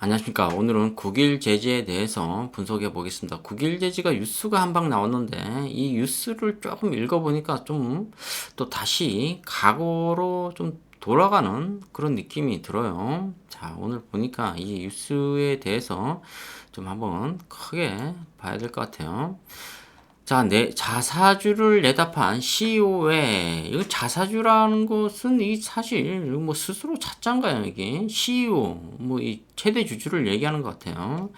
안녕하십니까. 오늘은 국일 제지에 대해서 분석해 보겠습니다. 국일 제지가 뉴스가 한 방 나왔는데 이 뉴스를 조금 읽어보니까 좀 또 다시 과거로 좀 돌아가는 그런 느낌이 들어요. 자, 오늘 보니까 이 뉴스에 대해서 좀 한번 크게 봐야 될 것 같아요. 자, 내 자사주를 내다판 CEO의 이거 자사주라는 것은 이 사실 뭐 스스로 찾자인가요 이게 CEO 뭐 이 최대 주주를 얘기하는 것 같아요.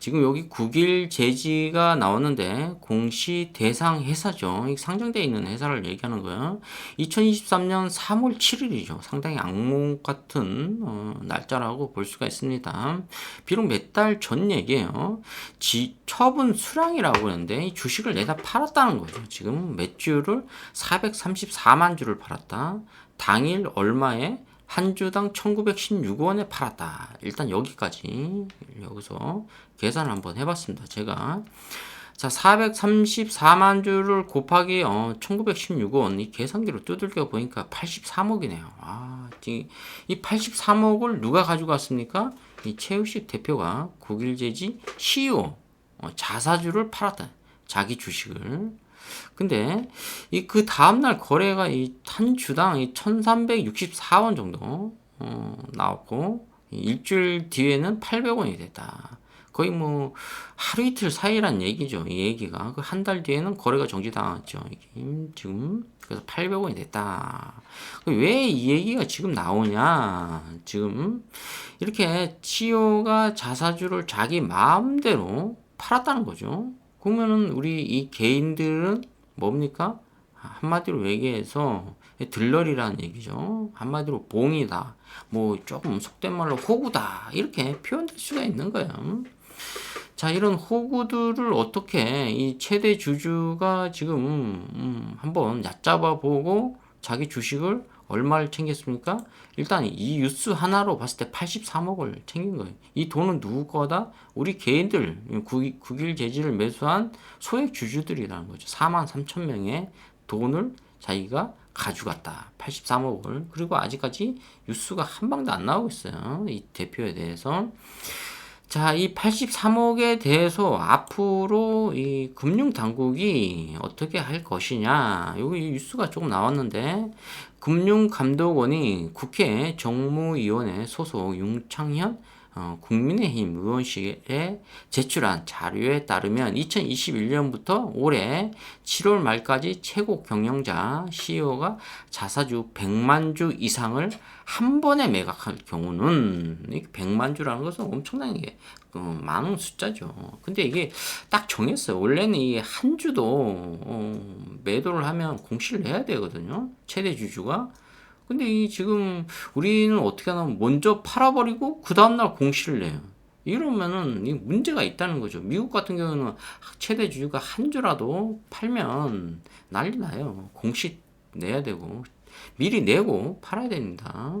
지금 여기 국일 제지가 나왔는데 공시 대상 회사죠. 이 상장돼 있는 회사를 얘기하는 거예요. 2023년 3월 7일이죠. 상당히 악몽 같은 어, 날짜라고 볼 수가 있습니다. 비록 몇 달 전 얘기예요. 지, 처분 수량이라고 하는데 이 주식을 내다 팔았다는 거죠. 지금 매주를 434만 주를 팔았다. 당일 얼마에 한 주당 1916원에 팔았다. 일단 여기까지 여기서 계산을 한번 해봤습니다. 제가 자 434만 주를 곱하기 어, 1916원 이 계산기로 두들겨 보니까 83억이네요. 아, 이, 이 83억을 누가 가지고 갔습니까? 이 최우식 대표가 국일제지 CEO 어, 자사주를 팔았다. 자기 주식을. 근데 이 그 다음 날 거래가 이 한 주당 이 1,364원 정도 어, 나왔고 일주일 뒤에는 800원이 됐다. 거의 뭐 하루 이틀 사이란 얘기죠. 이 얘기가 그 한 달 뒤에는 거래가 정지당했죠. 이게 지금 그래서 800원이 됐다. 왜 이 얘기가 지금 나오냐? 지금 이렇게 CEO가 자사주를 자기 마음대로 팔았다는 거죠. 그러면은 우리 이 개인들은 뭡니까? 한마디로 얘기해서 들러리라는 얘기죠. 한마디로 봉이다. 뭐 조금 속된 말로 호구다. 이렇게 표현될 수가 있는 거예요. 자, 이런 호구들을 어떻게 이 최대 주주가 지금 음, 한번 얕잡아 보고 자기 주식을 얼마를 챙겼습니까? 일단 이 뉴스 하나로 봤을 때 83억을 챙긴 거예요. 이 돈은 누구 거다? 우리 개인들, 국일 제지를 매수한 소액 주주들이라는 거죠. 4만 3천 명의 돈을 자기가 가져갔다. 83억을. 그리고 아직까지 뉴스가 한 방도 안 나오고 있어요. 이 대표에 대해서. 자, 이 83억에 대해서 앞으로 이 금융 당국이 어떻게 할 것이냐. 여기 뉴스가 조금 나왔는데 금융감독원이 국회 정무위원회 소속 윤창현 어, 국민의힘 의원실에 제출한 자료에 따르면 2021년부터 올해 7월 말까지 최고 경영자 CEO가 자사주 100만 주 이상을 한 번에 매각할 경우는 100만 주라는 것은 엄청나게 어, 많은 숫자죠. 근데 이게 딱 정했어요. 원래는 이 한 주도 어, 매도를 하면 공시를 해야 되거든요. 최대 주주가. 근데 이 지금 우리는 어떻게 하냐면 먼저 팔아버리고 그 다음날 공시를 내요. 이러면은 이 문제가 있다는 거죠. 미국 같은 경우는 최대 주주가 한 주라도 팔면 난리 나요. 공시 내야 되고 미리 내고 팔아야 됩니다.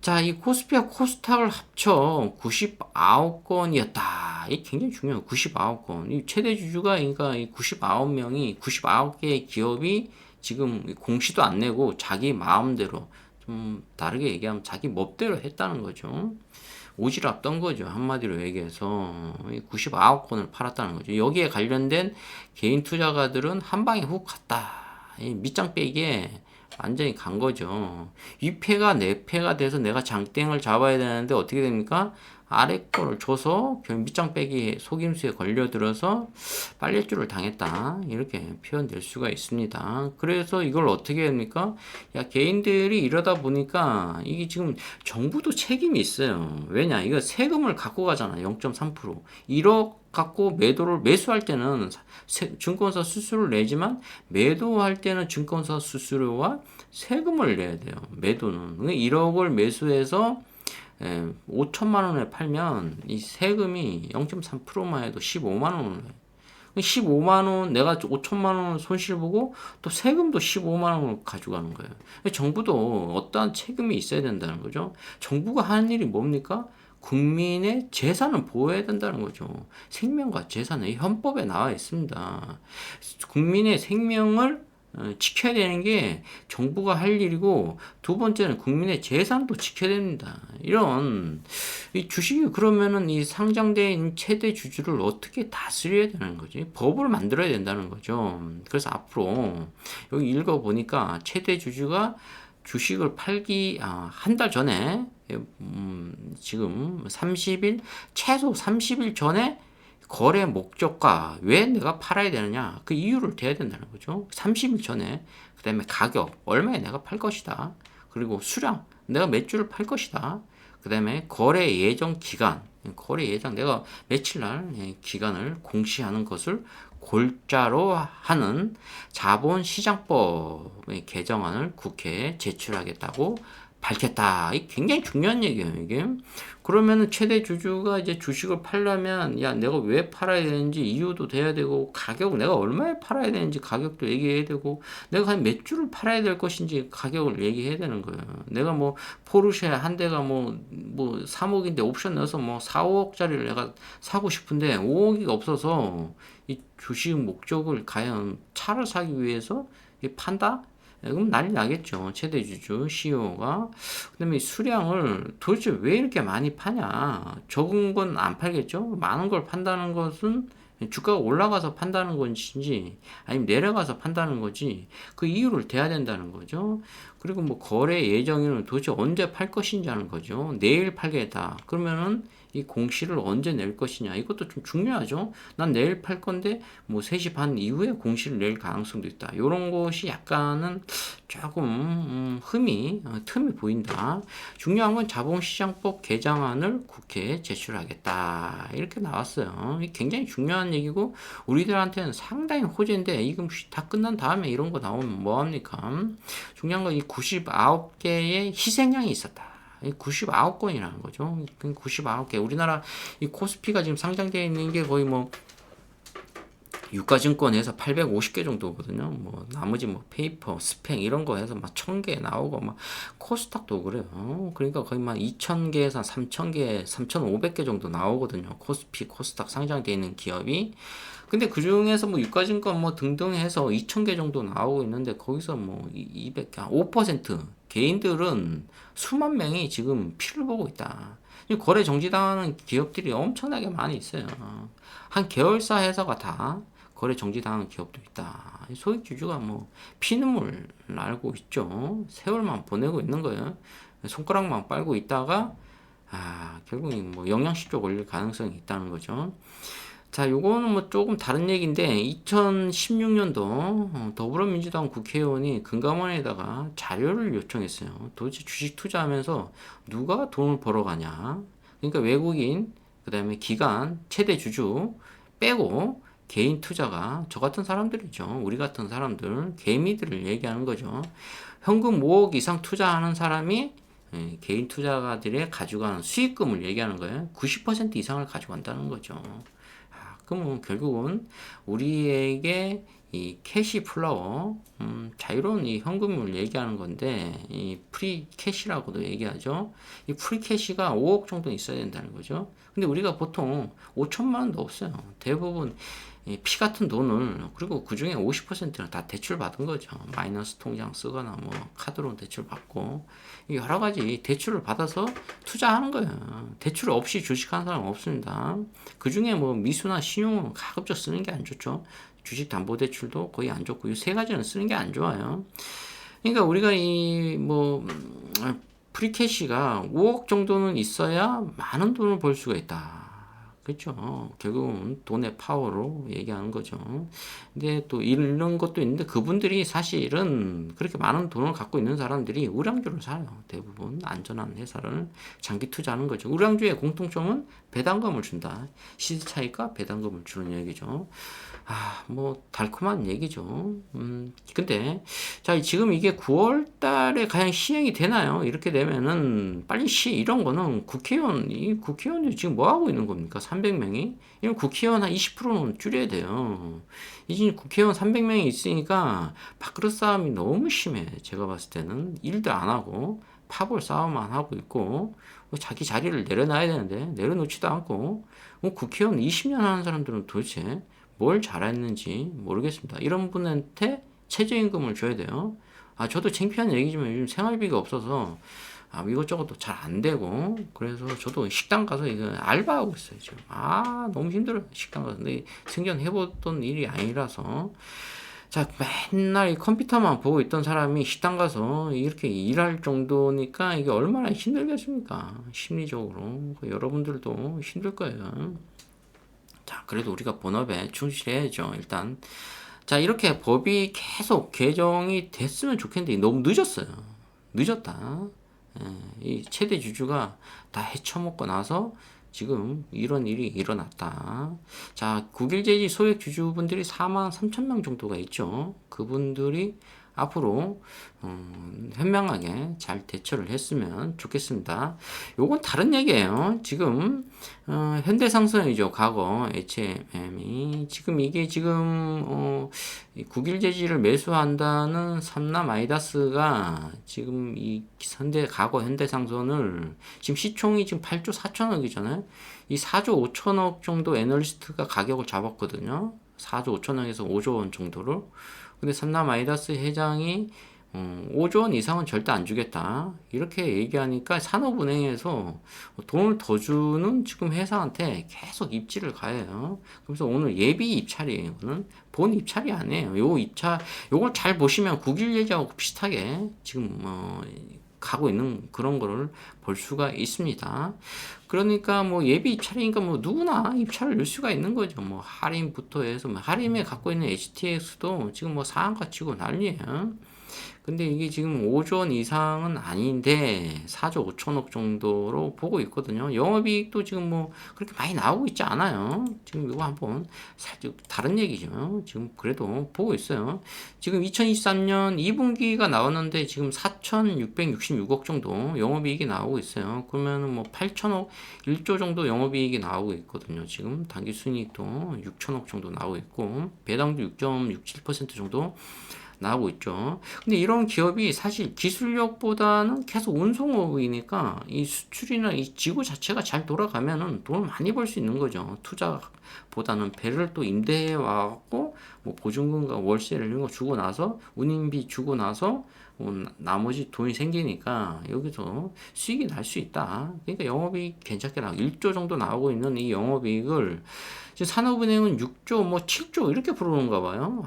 자, 이 코스피와 코스닥을 합쳐 99건이었다. 이 굉장히 중요해요. 99건. 이 최대 주주가 그러니까 이 99명이 99개의 기업이 지금 공시도 안 내고 자기 마음대로 좀 다르게 얘기하면 자기 멋대로 했다는 거죠. 오지랖던 거죠. 한마디로 얘기해서 99건을 팔았다는 거죠. 여기에 관련된 개인 투자가들은 한 방에 훅 갔다. 밑장 빼기에 완전히 간 거죠. 위패가 내 패가 돼서 내가 장땡을 잡아야 되는데 어떻게 됩니까? 아래 거를 줘서 밑장 빼기 속임수에 걸려들어서 빨래줄을 당했다 이렇게 표현될 수가 있습니다. 그래서 이걸 어떻게 합니까? 야 개인들이 이러다 보니까 이게 지금 정부도 책임이 있어요. 왜냐 이거 세금을 갖고 가잖아 0.3% 1억 갖고 매도를 매수할 때는 증권사 수수료를 내지만 매도할 때는 증권사 수수료와 세금을 내야 돼요. 매도는 1억을 매수해서 예, 5천만 원에 팔면 이 세금이 0.3%만 해도 15만 원을 해. 15만 원 내가 5천만 원 손실 보고 또 세금도 15만 원을 가져가는 거예요. 정부도 어떠한 책임이 있어야 된다는 거죠. 정부가 하는 일이 뭡니까? 국민의 재산을 보호해야 된다는 거죠. 생명과 재산은 헌법에 나와 있습니다. 국민의 생명을 어, 지켜야 되는 게 정부가 할 일이고 두 번째는 국민의 재산도 지켜야 됩니다. 이런 이 주식이 그러면은 이 있는 최대 주주를 어떻게 다스려야 되는 거지? 법을 만들어야 된다는 거죠. 그래서 앞으로 여기 읽어 보니까 최대 주주가 주식을 팔기 아, 한 달 전에 음, 지금 30일 최소 30일 전에 거래 목적과 왜 내가 팔아야 되느냐 그 이유를 대야 된다는 거죠. 30일 전에 그 다음에 가격 얼마에 내가 팔 것이다. 그리고 수량 내가 몇 주를 팔 것이다. 그 다음에 거래 예정 기간 거래 예정 내가 며칠 날 예, 기간을 공시하는 것을 골자로 하는 자본시장법의 개정안을 국회에 제출하겠다고 밝혔다. 이 굉장히 중요한 얘기예요, 이게. 그러면은 최대 주주가 이제 주식을 팔려면 야, 내가 왜 팔아야 되는지 이유도 돼야 되고 가격 내가 얼마에 팔아야 되는지 가격도 얘기해야 되고 내가 한 몇 주를 팔아야 될 것인지 가격을 얘기해야 되는 거예요. 내가 뭐 포르쉐 한 대가 뭐뭐 3억인데 옵션 넣어서 뭐 4, 5억짜리를 내가 사고 싶은데 5억이 없어서 이 주식 목적을 과연 차를 사기 위해서 이 판다? 예, 그럼 난리 나겠죠. 최대 주주 CEO가. 그다음에 수량을 도대체 왜 이렇게 많이 파냐? 적은 건 안 팔겠죠. 많은 걸 판다는 것은 주가가 올라가서 판다는 건지 아니면 내려가서 판다는 거지 그 이유를 대야 된다는 거죠. 그리고 뭐 거래 예정일은 도대체 언제 팔 것인지 하는 거죠. 내일 팔겠다. 그러면은 이 공시를 언제 낼 것이냐 이것도 좀 중요하죠. 난 내일 팔 건데 뭐 3시 반 이후에 공시를 낼 가능성도 있다. 이런 것이 약간은 조금 음, 흠이 어, 틈이 보인다. 중요한 건 자본시장법 개정안을 국회에 제출하겠다 이렇게 나왔어요. 굉장히 중요한 얘기고 우리들한테는 상당히 호재인데 이금 다 끝난 다음에 이런 거 나오면 뭐 합니까? 중요한 건 이 99개의 희생양이 있었다. 99건이라는 거죠. 99개. 우리나라 이 코스피가 지금 상장되어 있는 게 거의 뭐 유가증권에서 850개 정도거든요. 뭐 나머지 뭐 페이퍼, 스팽 이런 거 해서 막 1000개 나오고 막 코스닥도 그래요. 그러니까 거의 막 2000개에서 3000개, 3500개 정도 나오거든요. 코스피, 코스닥 상장되어 있는 기업이. 근데 그 중에서 뭐 유가증권 뭐 등등 해서 2000개 정도 나오고 있는데 거기서 뭐 200개, 5% 개인들은 수만 명이 지금 피를 보고 있다. 거래 정지당하는 기업들이 엄청나게 많이 있어요. 한 계열사 회사가 다 거래 정지당한 기업도 있다. 소액 주주가 뭐 피눈물 날고 있죠. 세월만 보내고 있는 거예요. 손가락만 빨고 있다가 아 결국 뭐 영양실조 걸릴 가능성이 있다는 거죠. 자, 요거는 뭐 조금 다른 얘기인데 2016년도 어, 더불어민주당 국회의원이 금감원에다가 자료를 요청했어요. 도대체 주식 투자하면서 누가 돈을 벌어가냐? 그러니까 외국인, 그다음에 기관, 최대 주주 빼고 개인 투자가 저 같은 사람들이죠. 우리 같은 사람들, 개미들을 얘기하는 거죠. 현금 5억 이상 투자하는 사람이 예, 개인 투자가들의 가져가는 수익금을 얘기하는 거예요. 90% 이상을 가져간다는 거죠. 그러면 결국은 우리에게 이 캐시 플라워, 음, 자유로운 이 현금을 얘기하는 건데, 이 프리 캐시라고도 얘기하죠. 이 프리 캐시가 5억 정도 있어야 된다는 거죠. 근데 우리가 보통 5천만 원도 없어요. 대부분 피 같은 돈을 그리고 그 중에 50%는 다 대출 받은 거죠. 마이너스 통장 쓰거나 뭐 카드로 대출 받고 여러 가지 대출을 받아서 투자하는 거예요. 대출 없이 주식하는 사람 없습니다. 그 중에 뭐 미수나 신용은 가급적 쓰는 게 안 좋죠. 주식 담보 대출도 거의 안 좋고 이 세 가지는 쓰는 게 안 좋아요. 그러니까 우리가 이 뭐 프리캐시가 5억 정도는 있어야 많은 돈을 벌 수가 있다. 그렇죠. 결국은 돈의 파워로 얘기하는 거죠. 근데 또 이런 것도 있는데 그분들이 사실은 그렇게 많은 돈을 갖고 있는 사람들이 우량주를 사요. 대부분 안전한 회사를 장기 투자하는 거죠. 우량주의 공통점은 배당금을 준다. 시세 차익과 배당금을 주는 얘기죠. 아, 뭐, 달콤한 얘기죠. 음, 근데, 자, 지금 이게 9월 달에 과연 시행이 되나요? 이렇게 되면은, 빨리 시, 이런 거는 국회의원, 이 국회의원들이 지금 뭐 하고 있는 겁니까? 300명이? 이건 국회의원 한 20%는 줄여야 돼요. 이제 국회의원 300명이 있으니까 밥그릇 싸움이 너무 심해. 제가 봤을 때는. 일도 안 하고, 파벌 싸움만 하고 있고, 뭐 자기 자리를 내려놔야 되는데, 내려놓지도 않고, 뭐 국회의원 20년 하는 사람들은 도대체 뭘 잘했는지 모르겠습니다. 이런 분한테 최저임금을 줘야 돼요. 아, 저도 창피한 얘기지만 요즘 생활비가 없어서 아, 이것저것도 잘 안 되고 그래서 저도 식당 가서 이거 알바하고 있어요 지금. 아 너무 힘들어요 식당 가서. 근데 생전 해보던 일이 아니라서. 자 맨날 이 컴퓨터만 보고 있던 사람이 식당 가서 이렇게 일할 정도니까 이게 얼마나 힘들겠습니까? 심리적으로. 여러분들도 힘들 거예요 자 그래도 우리가 본업에 충실해야죠 일단 자 이렇게 법이 계속 개정이 됐으면 좋겠는데 너무 늦었어요 늦었다 예, 이 최대 주주가 다 헤쳐먹고 나서 지금 이런 일이 일어났다. 자, 국일제지 소액 주주분들이 4만 3천 명 정도가 있죠. 그분들이 앞으로 음, 현명하게 잘 대처를 했으면 좋겠습니다. 요건 다른 얘기예요. 지금 어, 현대상선이죠. 과거 HM이 지금 이게 지금 어, 국일제지를 매수한다는 삼남 아이다스가 지금 이 현대 과거 현대상선을 지금 시총이 지금 8조 4천억이잖아요. 이 4조 5천억 정도 애널리스트가 가격을 잡았거든요. 4조 5천억에서 5조 원 정도를. 근데 삼남 아이다스 회장이 어, 5조 원 이상은 절대 안 주겠다. 이렇게 얘기하니까 산업은행에서 돈을 더 주는 지금 회사한테 계속 입지를 가해요. 그래서 오늘 예비 입찰이에요. 이거는 본 입찰이 아니에요. 요 입찰, 요걸 잘 보시면 국일 예지하고 비슷하게 지금 어, 가고 있는 그런 거를 볼 수가 있습니다. 그러니까 뭐 예비 입찰이니까 뭐 누구나 입찰을 낼 수가 있는 거죠. 뭐 할인부터 해서 뭐 할인에 갖고 있는 HTX도 지금 뭐 상한가 치고 난리예요. 근데 이게 지금 5조 원 이상은 아닌데 4조 5천억 정도로 보고 있거든요. 영업이익도 지금 뭐 그렇게 많이 나오고 있지 않아요. 지금 이거 한번 살짝 다른 얘기죠. 지금 그래도 보고 있어요. 지금 2023년 2분기가 나왔는데 지금 4,666억 정도 영업이익이 나오고 있어요. 그러면은 뭐 8천억 1조 정도 영업이익이 나오고 있거든요. 지금 단기 순이익도 6천억 정도 나오고 있고 배당도 6.67% 정도 나오고 있죠. 근데 이런 기업이 사실 기술력보다는 계속 운송업이니까 이 수출이나 이 지구 자체가 잘 돌아가면은 돈을 많이 벌 수 있는 거죠. 투자보다는 배를 또 임대해 와갖고 뭐 보증금과 월세를 이런 거 주고 나서 운임비 주고 나서 뭐 나머지 돈이 생기니까 여기서 수익이 날 수 있다. 그러니까 영업이익 괜찮게 나고 1조 정도 나오고 있는 이 영업이익을 지금 산업은행은 6조 뭐 7조 이렇게 부르는가 봐요.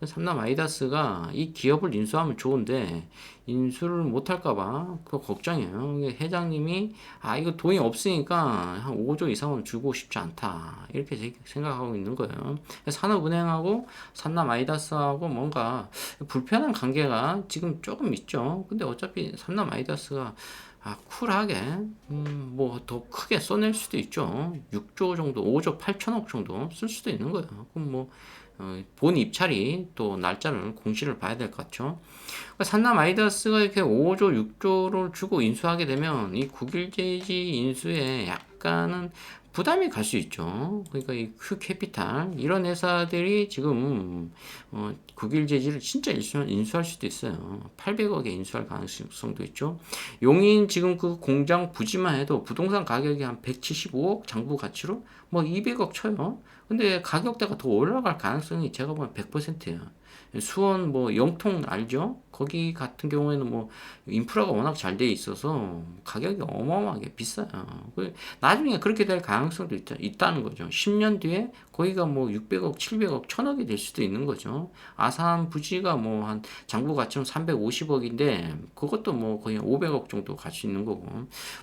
그 삼남 아이다스가 이 기업을 인수하면 좋은데 인수를 못할까봐 그 걱정이에요. 회장님이 아 이거 돈이 없으니까 한 5조 이상은 주고 싶지 않다 이렇게 생각하고 있는 거예요. 산업은행하고 삼남 아이다스하고 뭔가 불편한 관계가 지금 조금 있죠. 근데 어차피 삼남 아이다스가 아, 쿨하게, 음, 뭐, 더 크게 써낼 수도 있죠. 6조 정도, 5조 8천억 정도 쓸 수도 있는 거예요. 그럼 뭐, 어, 본 입찰이 또 날짜를 공시를 봐야 될 것 같죠. 그러니까 산남 아이다스가 이렇게 5조, 6조를 주고 인수하게 되면 이 국일제지 인수에 약 간은 부담이 갈 수 있죠. 그러니까 이 큐캐피탈 이런 회사들이 지금 어, 국일제지를 진짜 인수, 인수 할 수도 있어요. 800억에 인수할 가능성도 있죠. 용인 지금 그 공장 부지만 해도 부동산 가격이 한 175억 장부 가치로 뭐 200억 쳐요. 근데 가격대가 더 올라갈 가능성이 제가 보면 100%예요. 수원 뭐 영통 알죠? 거기 같은 경우에는 뭐 인프라가 워낙 잘 돼 있어서 가격이 어마어마하게 비싸요. 그 나중에 그렇게 될 가능성도 있다, 있다는 거죠. 10년 뒤에 거기가 뭐 600억, 700억, 1000억이 될 수도 있는 거죠. 아산 부지가 뭐 한 장부 가치는 350억인데 그것도 뭐 거의 500억 정도 갈수 있는 거고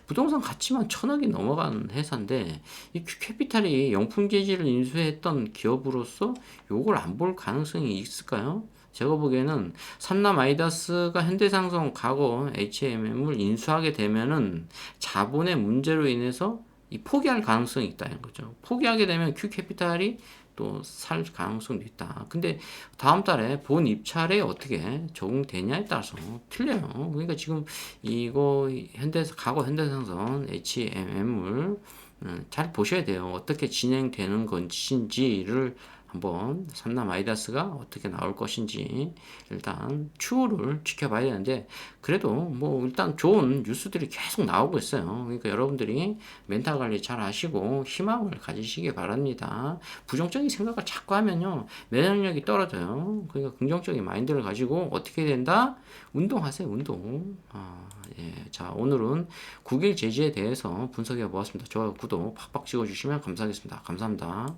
부동산 가치만 1000억이 넘어가는 회사인데 이 캐피탈이 영풍 재질을 인수했던 기업으로서 요걸 안 볼 가능성이 있을까요? 제가 보기에는 삼남 아이다스가 현대상성 과거 HMM을 인수하게 되면은 자본의 문제로 인해서 이 포기할 가능성이 있다는 거죠. 포기하게 되면 Q캐피탈이 또 살 가능성도 있다. 근데 다음 달에 본 입찰에 어떻게 적용되냐에 따라서 틀려요. 그러니까 지금 이거 현대 과거 현대상선 HMM을 음, 잘 보셔야 돼요. 어떻게 진행되는 건지를 한번 삼남 아이다스가 어떻게 나올 것인지 일단 추후를 지켜봐야 되는데 그래도 뭐 일단 좋은 뉴스들이 계속 나오고 있어요. 그러니까 여러분들이 멘탈 관리 잘 하시고 희망을 가지시기 바랍니다. 부정적인 생각을 자꾸 하면요 면역력이 떨어져요. 그러니까 긍정적인 마인드를 가지고 어떻게 된다? 운동하세요, 운동. 아, 예. 자, 오늘은 9일 제지에 대해서 분석해 보았습니다. 좋아요, 구독 팍팍 찍어주시면 감사하겠습니다. 감사합니다.